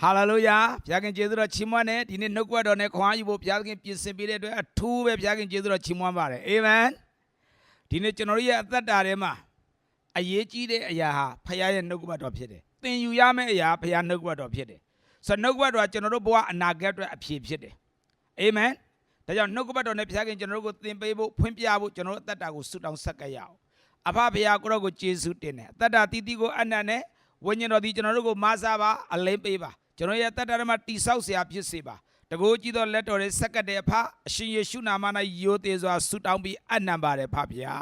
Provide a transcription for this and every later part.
ဟာလေလုယာဘုရားခင်ကျေးဇူးတော်ချီးမွမ်းတယ်ဒီနေ့နှုတ်ကပတ်တော်နဲ့ခွန်အားယူဖို့ဘုရားခင်ပြင်ဆင်ပေးတဲ့အတွက်အထူးပဲဘုရားခင်ကျေးဇူးတော်ချီးမွမ်းပါတယ်အာမင်ဒီနေ့ကျွန်တော်တို့ရဲ့အသက်တာထဲမှာအရေးကြီးတဲ့အရာဟာဘုရားရဲ့နှုတ်ကပတ်တော်ဖြစ်တယ်သင်ယူရမယ့်အရာဘုရားနှုတ်ကပတ်တော်ဖြစ်တယ်ဆိုတော့နှုတ်ကပတ်တော်ကကျွန်တော်တို့ဘဝအနာဂတ်အတွက်အဖြေဖြစ်တယ်အာမင်ဒါကြောင့်နှုတ်ကပတ်တော်နဲ့ဘုရားခင်ကျွန်တော်တို့ကိုသင်ပေးဖို့ဖွင့်ပြဖို့ကျွန်တော်တို့အသက်တာကိုဆုတောင်းဆက်ကပ်ရအောင်အဖဘုရားကိုရောကိုကျေးဇူးတင်တယ်အသက်တာတီးတီးကိုအနန္တနဲ့ဝိညာဉ်တော်ဒီကျွန်တော်တို့ကိုမဆာပါအလိမ့်ပေးပါ ကျွန်တော်ရဲ့အသက်တာထဲမှာတိဆောက်เสียဖြစ်စေပါတကူကြီးသောလက်တော်ရဲ့ဆက်ကပ်တဲ့အဖအရှင်ယေရှုနာမ၌ယိုသေးစွာဆုတောင်းပြီးအနံပါတယ်ဖဗျာ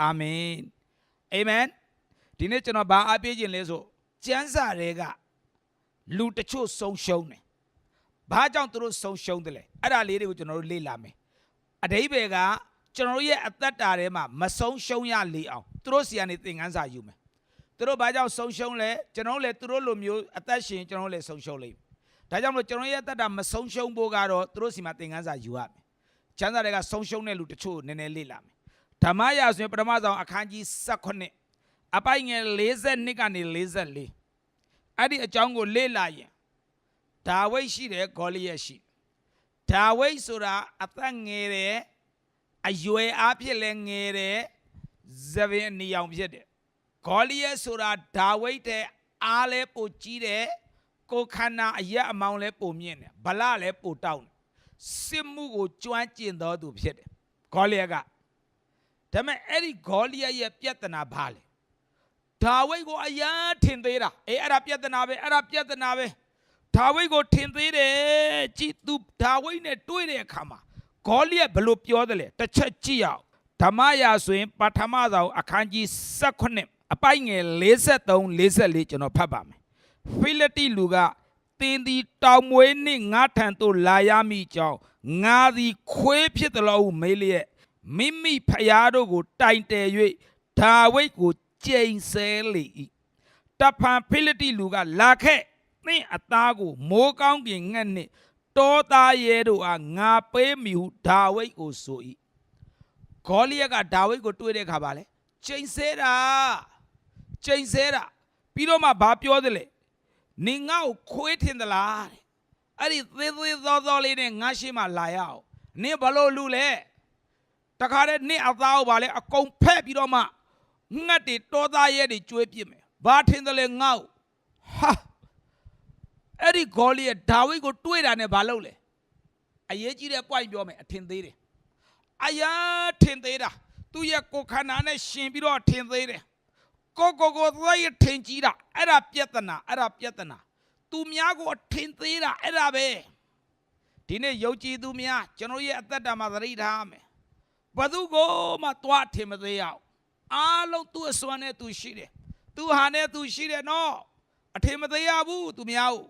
အာမင်အာမင်ဒီနေ့ကျွန်တော်ဘာအားပေးခြင်းလဲဆိုကျမ်းစာတွေကလူတချို့ဆုံးရှုံးတယ်ဘာကြောင့်သူတို့ဆုံးရှုံးတယ်လဲအဲ့ဒါလေးတွေကိုကျွန်တော်တို့လေ့လာမယ် အတိဘယ်ကကျွန်တော်တို့ရဲ့အသက်တာထဲမှာမဆုံးရှုံးရလေအောင်သူတို့စီကနေသင်ခန်းစာယူမယ် သူတို့ဘာကြောင့်ဆုံးရှုံးလဲကျွန်တော်တို့လည်းသူတို့လိုမျိုးအသက်ရှင်ကျွန်တော်တို့လည်းဆုံးရှုံးလိမ့်မယ်ဒါကြောင့်မလို့ကျွန်တော်ရဲ့အသက်တာမဆုံးရှုံးဖို့ကတော့သူတို့စီမှာသင်ခန်းစာယူရမယ်ချမ်းသာတွေကဆုံးရှုံးတဲ့လူတချို့နည်းနည်းလေ့လာမယ်ဓမ္မရာဆိုရင်ပထမဆုံးအခန်းကြီး18အပိုင်ငယ်42ကနေ44အဲ့ဒီအကြောင်းကိုလေ့လာရင်ဒါဝိဒ်ရှိတယ်ဂေါလိယက်ရှိတယ်ဒါဝိဒ်ဆိုတာအသက်ငယ်တယ်အရွယ်အားဖြင့်လည်းငယ်တယ်ဇဗင်အနီအောင်ဖြစ်တယ် ဂေါလိယက်ဆိုတာဒါဝိဒ်တဲ့အားလည်းပိုကြီးတယ်ကိုယ်ခန္ဓာအရက်အမောင်းလည်းပိုမြင့်တယ်ဗလလည်းပိုတောင်းတယ်စစ်မှုကိုကျွမ်းကျင်တော်သူဖြစ်တယ်ဂေါလိယက်ကဒါပေမဲ့အဲ့ဒီဂေါလိယက်ရဲ့ပြဿနာဘာလဲဒါဝိဒ်ကိုအယမ်းထင်သေးတာအေးအဲ့ဒါပြဿနာပဲအဲ့ဒါပြဿနာပဲဒါဝိဒ်ကိုထင်သေးတယ်ကြည်သူဒါဝိဒ်နဲ့တွေ့တဲ့အခါမှာဂေါလိယက်ဘယ်လို့ပြောတယ်လဲတစ်ချက်ကြည့်ရအောင်ဓမ္မရာဆိုရင်ပထမဆုံးအခန်းကြီး18 အပိုင်ငယ်53 44ကျွန်တော်ဖတ်ပါမယ်ဖိလတိလူကတင်းဒီတောင်မွေးနှင့်ငါထံသို့လာရမည်ကြောင်းငါသည်ခွေးဖြစ်တယ်လို့ဟုမေးလျက်မိမိဖျားတို့ကို တိုင်တယ်၍ဒါဝိဒ်ကိုကျိန်ဆဲလေ၏တဖန်ဖိလတိလူကလာခဲ့သင်အသားကို မိုးကောင်းကင်ငှက်နှင့်တောသားရဲတို့အားငါပေးမိဟုဒါဝိဒ်ကိုဆို၏ဂေါလိယက်ကဒါဝိဒ်ကိုတွေ့တဲ့အခါပါလေချိန်ဆဲတာ ချိန်ဆဲတာပြီးတော့မှဘာပြောသလဲနင်ငါ့ကိုခွေးထင်သလားတဲ့အဲ့ဒီသေးသေးသောသောလေးနဲ့ငါရှိမှလာရအောင်နင်ဘလို့လူလဲတခါတည်းနင်အသားကိုပါလေအကုန်ဖက်ပြီးတော့မှငှက်တွေတောသားရဲတွေကျွေးပြစ်မယ်ဘာထင်သလဲငါ့ကိုဟာအဲ့ဒီဂေါလိယက်ဒါဝိဒ်ကိုတွေးတာနဲ့ဘာလုပ်လဲအရေးကြီးတဲ့ point ပြောမယ်အထင်သေးတယ်အယားထင်သေးတာသူ့ရဲ့ကိုယ်ခန္ဓာနဲ့ရှင်ပြီးတော့ထင်သေးတယ် ကိုကိုကိုသွားရထင်ကြီးတာအဲ့ဒါပြဿနာအဲ့ဒါပြဿနာသူများကိုအထင်သေးတာအဲ့ဒါပဲဒီနေ့ယုံကြည်သူများကျွန်တော်ရဲ့အသက်တာမှာသတိထားမယ်ဘသူကိုမှသွားထင်မသေးရအောင်အားလုံးသူ့အစွမ်းနဲ့သူရှိတယ်သူဟာနဲ့သူရှိတယ်နော်အထင်မသေးရဘူးသူများကို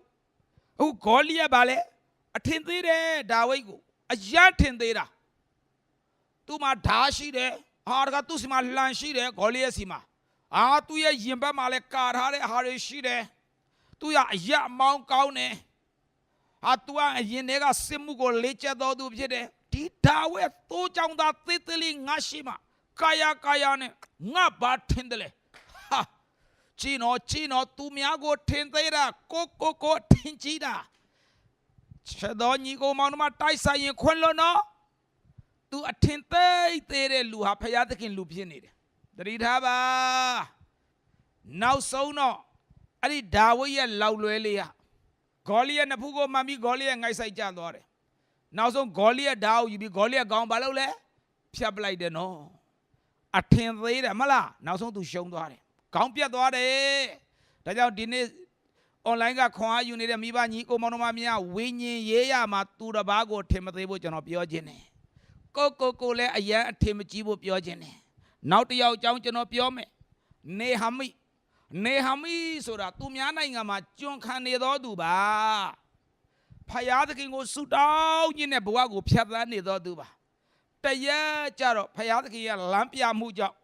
ဟုတ်ဂေါလိယက်ပါလေအထင်သေးတယ်ဒါဝိဒ်ကိုအယံထင်သေးတာသူ့မှာဓာရှိတယ်ဟာတကသူ့စီမှာလှန်ရှိတယ်ဂေါလိယက်စီမှာ အာသူ့ရဲ့ရင်ဘက်မှာလည်းကာထားတဲ့ဟာတွေရှိတယ်သူရအယံအမောင်းကောင်းတယ်ဟာသူကအရင်တည်းကစစ်မှုကိုလေ့ကျက်တော်သူဖြစ်တယ်ဒီဒါဝိဒ်သိုးကြောင့်သာသေသေးလေးငါရှိမှာကာယကာယနဲ့ငါဘာထင်တယ်လဲဟာကြည်နော်ကြည်နော်သူများကိုထင်သေးတာကိုကိုကိုထင်ကြည့်တာချက်တော်ညီကိုမောင်နှမတိုက်ဆိုင်ရင်ခွန်းလို့နော်သူအထင်သေးသေးတဲ့လူဟာဖယားသခင်လူဖြစ်နေတယ် တတိထားပါနောက်ဆုံးတော့အဲ့ဒီဒါဝိဒ်ရဲ့လောက်လွဲလေးဟာဂေါလိယက်နှစ်ဖူးကိုမှန်ပြီးဂေါလိယက်ငိုက်ဆိုင်ကျသွားတယ်နောက်ဆုံးဂေါလိယက်ဓာတ်ကိုယူပြီးဂေါလိယက်ကောင်းဘာလုပ်လဲဖြတ်ပလိုက်တယ်နော်အထင်သေးတယ်မဟုတ်လားနောက်ဆုံးသူရှုံးသွားတယ်ခေါင်းပြတ်သွားတယ်ဒါကြောင့်ဒီနေ့ online ကခွန်အားယူနေတဲ့မိဘညီကိုမောင်နှမများဝိညာဉ်ရေးရမှာသူတစ်ပါးကိုထင်မသေးဖို့ကျွန်တော်ပြောခြင်းတယ်ကိုကိုကိုလည်းအရန်အထင်မကြီးဖို့ပြောခြင်းတယ် နောက်တစ်ယောက်အကြောင်းကျွန်တော်ပြောမယ်နေဟမိနေဟမိဆိုတာသူများနိုင်ငံမှာကျွန်းခံနေတော်သူပါဖယားသခင်ကိုဆုတောင်းခြင်းနဲ့ဘဝကိုဖြတ်သန်းနေတော်သူပါတရက်ကြတော့ဖယားသခင်ရဲ့လမ်းပြမှုကြောင့်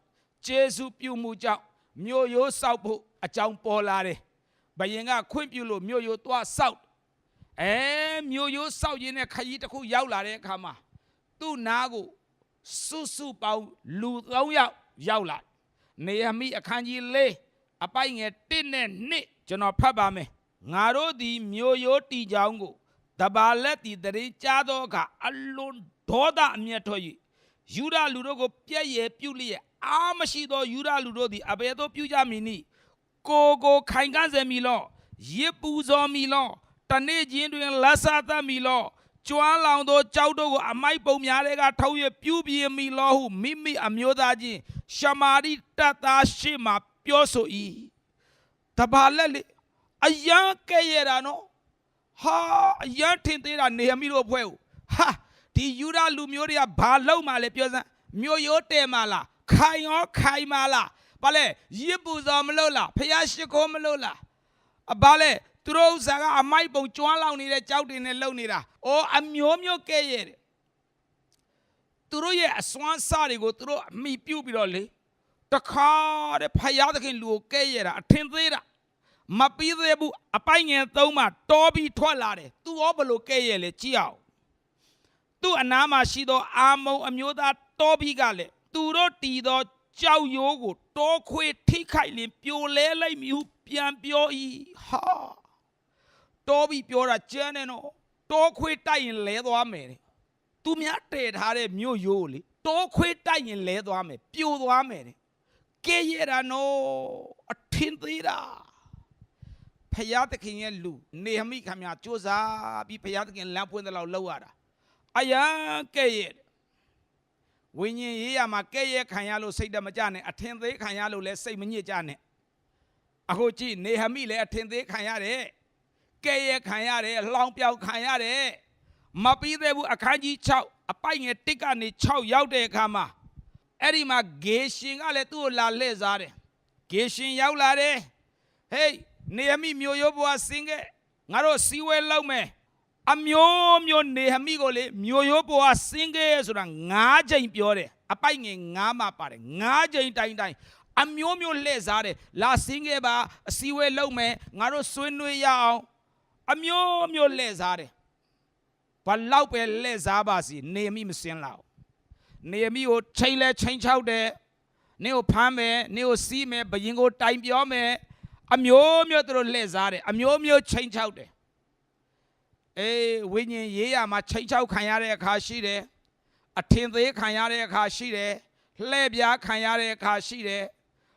ဂျေစုပြုမှုကြောင့်မြို့ရိုးဆောက်ဖို့အကြောင်းပေါ်လာတယ်။ဘယင်ကခွင့်ပြုလို့မြို့ရိုးသွားဆောက်အဲမြို့ရိုးဆောက်ရင်းနဲ့ခရီးတစ်ခုရောက်လာတဲ့အခါမှာသူ့နားကို စုစုပေါင်းလူ၃ယောက်ရောက်လာနေဟမိအခန်းကြီး၄အပိုက်ငယ်၁နဲ့2ကျွန်တော်ဖတ်ပါမယ်ငါတို့သည်မြို့ရိုးတီကြောင်းကိုတဘာလက်တီတရင်ကြားသောအခါအလွန်ဒေါသအမျက်ထွက်၍ယူဒလူတို့ကိုပြည့်ရဲ့ပြုလျက်အာမရှိသောယူဒလူတို့သည်အဘယ်သို့ပြုကြမည်နည်းကိုကိုခိုင်ကန်းစေမည်လောရစ်ပူဇော်မည်လောတနေ့ချင်းတွင်လက်ဆသတ်မည်လော ကျွမ်းလောင်သောကြောက်တို့ကိုအမိုက်ပုံများတွေကထောက်ရပြုပြင်းမည်လောဟုမိမိအမျိုးသားချင်းရှမာရိတတ်သားရှိမှပြောဆို၏တဘာလက်လေအယံကဲ့ရတာနော်ဟာအရန်ထင်သေးတာနေဟမိတို့အဖွဲ့ကိုဟာဒီယူဒလူမျိုးတွေကဘာလောက်မှလဲပြောစမ်းမျိုးရိုးတဲမှလားခိုင်ရောခိုင်မှလားဘာလဲရစ်ပူဇော်မလို့လားဖះရှိခိုးမလို့လားအဘာလဲ သူတို့ဥစ္စာကအမိုက်ပုံကျွမ်းလောင်နေတဲ့ကြောက်တွေနဲ့လုံနေတာအိုးအမျိုးမျိုးကဲ့ရဲ့တယ်သူတို့ရဲ့အစွမ်းစားတွေကိုသူတို့အမိပြုတ်ပြီးတော့လေတခါတဲ့ဖះသခင်လူကိုကဲ့ရဲ့တာအထင်သေးတာမပြီးသေးဘူးအပိုင်ငယ်သုံးမှာတောပြီးထွက်လာတယ်သူရောဘလို့ကဲ့ရဲ့လဲကြည့်အောင်သူ့အနားမှာရှိသောအာမုံအမျိုးသားတောပြီးကလည်းသူတို့တီသောကြောက်ရိုးကိုတောခွေထိခိုက်လင်ပြိုလဲလိုက်မြူပြန်ပြော၏ဟာ တောပြီးပြောတာကျန်းနေတော့တောခွေတိုက်ရင်လဲသွားမယ်တဲ့သူများတည်ထားတဲ့မြို့ရိုးကိုလေတောခွေတိုက်ရင်လဲသွားမယ်ပြိုသွားမယ်တဲ့ကဲ့ရဲ့တာနော်အထင်သေးတာဖယားသခင်ရဲ့လူနေဟမိခမညာစူးစမ်းပြီးဖယားသခင်လမ်းဖွင့်တဲ့လောက်လောက်ရတာအယံကဲ့ရဲ့ဝိညာဉ်ရေးရမှာကဲ့ရဲ့ခံရလို့စိတ်တမကြနဲ့အထင်သေးခံရလို့လည်းစိတ်မညစ်ကြနဲ့အခုကြည့်နေဟမိလည်းအထင်သေးခံရတယ် ကဲ့ရဲ့ခံရတယ်လှောင်ပြောက်ခံရတယ်မပြီးသေးဘူးအခန်းကြီး6အပိုက်ငယ်1ကနေ6ရောက်တဲ့အခါမှာအဲ့ဒီမှာဂေရှင်ကလည်းသူ့ကိုလာလှည့်စားတယ်ဂေရှင်ရောက်လာတယ်ဟေးနေဟမိမျိုးရိုးဘွားစင်ခဲ့ငါတို့စီဝဲလောက်မယ်အမျိုးမျိုးနေဟမိကိုလေမျိုးရိုးဘွားစင်ခဲ့ဆိုတာ၅ချိန်ပြောတယ်အပိုက်ငယ်၅မှာပါတယ်၅ချိန်တိုင်းတိုင်းအမျိုးမျိုးလှည့်စားတယ်လာစင်ခဲ့ပါအစီဝဲလောက်မယ်ငါတို့ဆွေးနွေးရအောင် အမျိုးမျိုးလှည့်စားတယ်ဘာလောက်ပဲလှည့်စားပါစီနေဟမိမစင်လောက်နေဟမိကိုချိန်လဲချိန်ချောက်တယ်နင့်ကိုဖမ်းမယ်နင့်ကိုစီးမယ်ဘယင်ကိုတိုင်ပြောမယ်အမျိုးမျိုးသူတို့လှည့်စားတယ်အမျိုးမျိုးချိန်ချောက်တယ်အေးဝိညာဉ်ရေးရမှာချိန်ချောက်ခံရတဲ့အခါရှိတယ်အထင်သေးခံရတဲ့အခါရှိတယ်လှည့်ပြားခံရတဲ့အခါရှိတယ်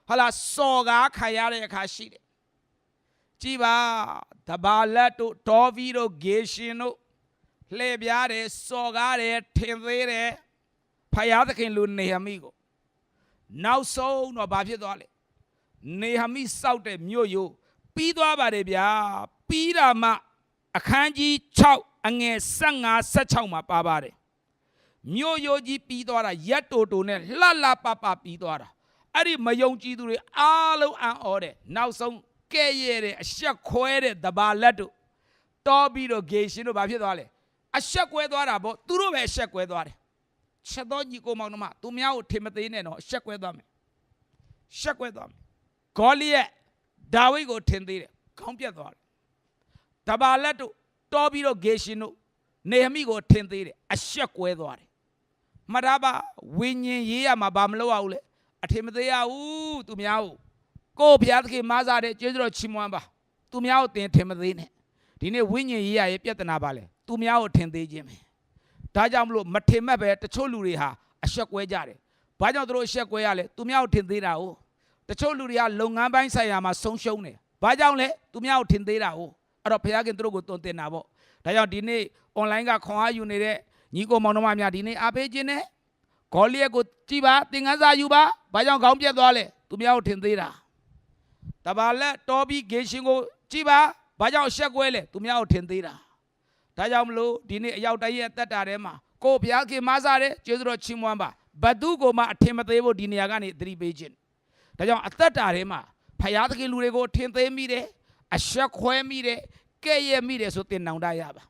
ဟာလာစော်ကားခံရတဲ့အခါရှိတယ် ကြည်ပါတဘာလက်တို့ဒေါ်ဗီတို့ဂေရှင်တို့လှည့်ပြားတယ်စော်ကားတယ်ထင်သေးတယ်ဖယားသခင်လူနေဟမိကိုနောက်ဆုံးတော့ဘာဖြစ်သွားလဲနေဟမိစောက်တဲ့မြို့ယိုပြီးသွားပါတယ်ဗျာပြီးတာမှအခန်းကြီး6အငယ်15 16မှာပါပါတယ်မြို့ယိုကြီးပြီးသွားတာရက်တိုတိုနဲ့လှလှပပပြီးသွားတာအဲ့ဒီမယုံကြည်သူတွေအားလုံးအံ့ဩတယ်နောက်ဆုံး ကဲ့ရဲ့တဲ့အဆက်ခွဲတဲ့တဘာလက်တို့တော်ပြီးတော့ဂေရှင်တို့ဘာဖြစ်သွားလဲအဆက်ကွဲသွားတာပေါ့သူတို့ပဲအဆက်ကွဲသွားတယ်ချက်တော်ညီကိုမောင်နှမသူများကိုထင်မသေးနဲ့တော့ရှက်ကွဲသွားမယ်ရှက်ကွဲသွားမယ်ဂေါလိယက်ဒါဝိဒ်ကိုထင်သေးတယ်ခေါင်းပြတ်သွားတယ်တဘာလက်တို့တော်ပြီးတော့ဂေရှင်တို့နေဟမိကိုထင်သေးတယ်အရှက်ကွဲသွားတယ်မှတ်သားပါဝိညာဉ်ရေးရမှာဘာမလုပ်ရဘူးလေအထင်မသေးရဘူးသူများကို ကိုယ့်ဘုရားသခင်မားစားတဲ့ကျေးဇူးတော်ချီးမွမ်းပါသူများကိုတင်ထင်မသေးနဲ့ဒီနေ့ဝိညာဉ်ရေးရရဲ့ပြဿနာပါလေသူများကိုထင်သေးခြင်းပဲဒါကြောင့်မလို့မထင်မှတ်ပဲတချို့လူတွေဟာအဆက်ကွဲကြတယ်။ဘာကြောင့်သူတို့အဆက်ကွဲရလဲ။သူများကိုထင်သေးတာ哦။တချို့လူတွေကလုပ်ငန်းပိုင်းဆိုင်ရာမှာဆုံးရှုံးတယ်။ဘာကြောင့်လဲ။သူများကိုထင်သေးတာ哦။အဲ့တော့ဘုရားခင်သူတို့ကိုတုံတင်တာပေါ့။ဒါကြောင့်ဒီနေ့ online ကခွန်အားယူနေတဲ့ညီကိုမောင်နှမများဒီနေ့အားပေးခြင်းနဲ့ဂေါလိယက်ကိုကြည်ပါသင်ခန်းစာယူပါ။ဘာကြောင့်ခေါင်းပြတ်သွားလဲ။သူများကိုထင်သေးတာ။ တပါလက်တော်ပြီးဂေရှင်ကိုကြည်ပါ။ဘာကြောင့်အဆက်ကွဲလဲ။သူများကိုထင်သေးတာ။ဒါကြောင့်မလို့ဒီနေ့အရောက်တိုင်းရဲ့အသက်တာထဲမှာကိုယ်ဘုရားခင်မဆားတဲ့ကျေးဇူးတော်ချီးမွမ်းပါဘသူကိုမှအထင်မသေးဖို့ဒီနေရာကနေသတိပေးခြင်းဒါကြောင့်အသက်တာထဲမှာဘုရားသခင်လူတွေကိုထင်သေးမိတယ်အဆက်ခွဲမိတယ်ကဲ့ရဲ့မိတယ်ဆိုတင်နောင်တရပါ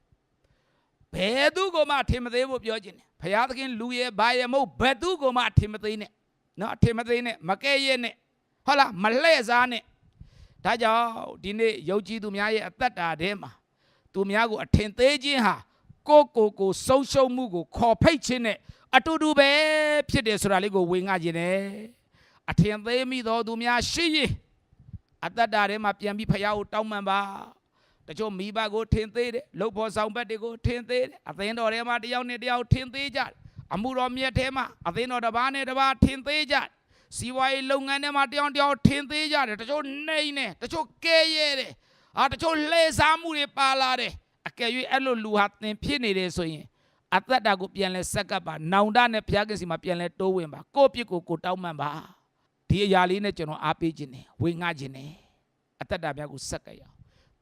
ဘယ်သူကိုမှအထင်မသေးဖို့ပြောခြင်းတယ်ဘုရားသခင်လူရဲ့ဘာရဲ့မဟုတ်ဘယ်သူကိုမှအထင်မသေးနဲ့နော်အထင်မသေးနဲ့မကဲ့ရဲ့နဲ့ဟုတ်လားမလှည့်စားနဲ့ ဒါကြောင့်ဒီနေ့ယုံကြည်သူများရဲ့အသက်တာထဲမှာသူများကိုအထင်သေးခြင်းဟာကိုယ့်ကိုယ်ကိုဆုံးရှုံးမှုကိုခေါ်ဖိတ်ခြင်းနဲ့အတူတူပဲဖြစ်တယ်ဆိုတာလေးကိုဝေငှခြင်းနဲ့အထင်သေးမိသောသူများရှိရင်အသက်တာထဲမှာပြန်ပြီးဖရားကိုတောင်းပန်ပါတချို့မိဘကိုထင်သေးတယ်လှုပ်ဖို့ဆောင်ဘက်တွေကိုထင်သေးတယ်အသင်းတော်ထဲမှာတယောက်နဲ့တယောက်ထင်သေးကြတယ်အမှုတော်မြတ်ထဲမှာအသင်းတော်တစ်ပါးနဲ့တစ်ပါးထင်သေးကြတယ် စီးပွားရေးလုပ်ငန်းထဲမှာတယောက်တစ်ယောက်ထင်သေးကြတယ်တချို့နှိမ့်နေတချို့ကဲရဲတယ်အာတချို့လှည့်စားမှုတွေပါလာတယ်အကယ်၍အဲ့လိုလူဟာသင်ဖြစ်နေတယ်ဆိုရင်အသက်တာကိုပြန်လဲဆက်ကပ်ပါနောင်တနဲ့ဘုရားကင်စီမှာပြန်လဲတိုးဝင်ပါကိုယ့်ပြစ်ကိုကိုယ်တောင်းမှန်ပါဒီအရာလေးနဲ့ကျွန်တော်အားပေးခြင်းနဲ့ဝေငှခြင်းနဲ့အသက်တာများကိုဆက်ကပ်ရအောင်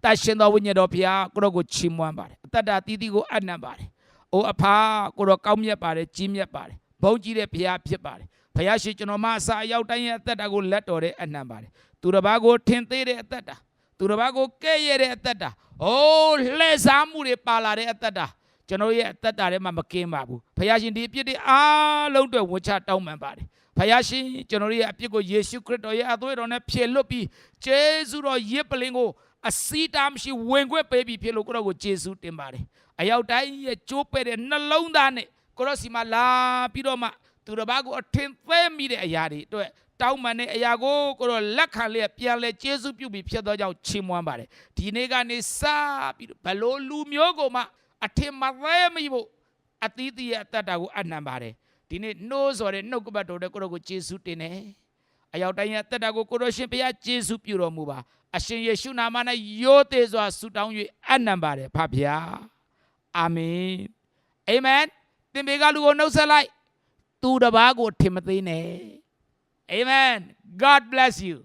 တတ်ရှင်တော်ဝိညာဉ်တော်ဘုရားကိုတော့ကိုချီးမွမ်းပါတယ်အသက်တာတီးတီးကိုအနံ့ပါတယ်အိုအဖာကိုတော့ကောင်းမြတ်ပါတယ်ကြီးမြတ်ပါတယ် ဘုန်းကြီးတဲ့ဘုရားဖြစ်ပါတယ်ဘုရားရှိကျွန်တော်မအစာအရောက်တိုင်းရဲ့အသက်တာကိုလက်တော်တဲ့အနံ့ပါတယ်သူတစ်ပါးကိုထင်သေးတဲ့အသက်တာသူတစ်ပါးကိုကဲ့ရဲ့တဲ့အသက်တာအိုးလှည့်စားမှုတွေပါလာတဲ့အသက်တာကျွန်တော်ရဲ့အသက်တာထဲမှာမကင်းပါဘူးဘုရားရှင်ဒီအပြစ်တွေအားလုံးအတွက်ဝန်ချတောင်းပန်ပါတယ်ဖယားရှင်ကျွန်တော်တို့ရဲ့အပြစ်ကိုယေရှုခရစ်တော်ရဲ့အသွေးတော်နဲ့ဖြည့်လွတ်ပြီးဂျေဇုတော်ရစ်ပလင်ကိုအစီတာမရှိဝင်ခွင့်ပေးပြီးဖြစ်လို့ကိုတော့ကိုယေရှုတင်ပါတယ်အရောက်တိုင်းရဲ့ကြိုးပဲ့တဲ့နှလုံးသားနဲ့ ကိုတော့စီမှာလာပြီးတော့မှသူတစ်ပါးကိုအထင်သေးမိတဲ့အရာတွေအတွက်တောင်းပန်တဲ့အရာကိုကိုတော့လက်ခံလျက်ပြန်လဲယေရှုပြုပြီးဖြစ်သောကြောင့်ချီးမွမ်းပါတယ်ဒီနေ့ကနေစပြီးတော့ဘလို့လူမျိုးကိုမှအထင်မသေးမိဖို့အသီးသီးရဲ့အတ္တတာကိုအနံပါတယ်ဒီနေ့နှိုးဆော်တဲ့နှုတ်ကပတ်တော်တဲ့ကိုတော့ကိုယေရှုတင်တယ်အရောက်တိုင်းရဲ့တက်တာကိုကိုရရှင်ဘုရားကျေးဇူးပြုတော်မူပါအရှင်ယေရှုနာမ၌ရိုးသေးစွာဆုတောင်း၍အနံပါတယ်ဖဗျာအာမင်အာမင် သင်ဘေကလူကိုနှုတ်ဆက်လိုက်သူတစ်ပါးကိုထင်မသေးနဲ့အာမင် God bless you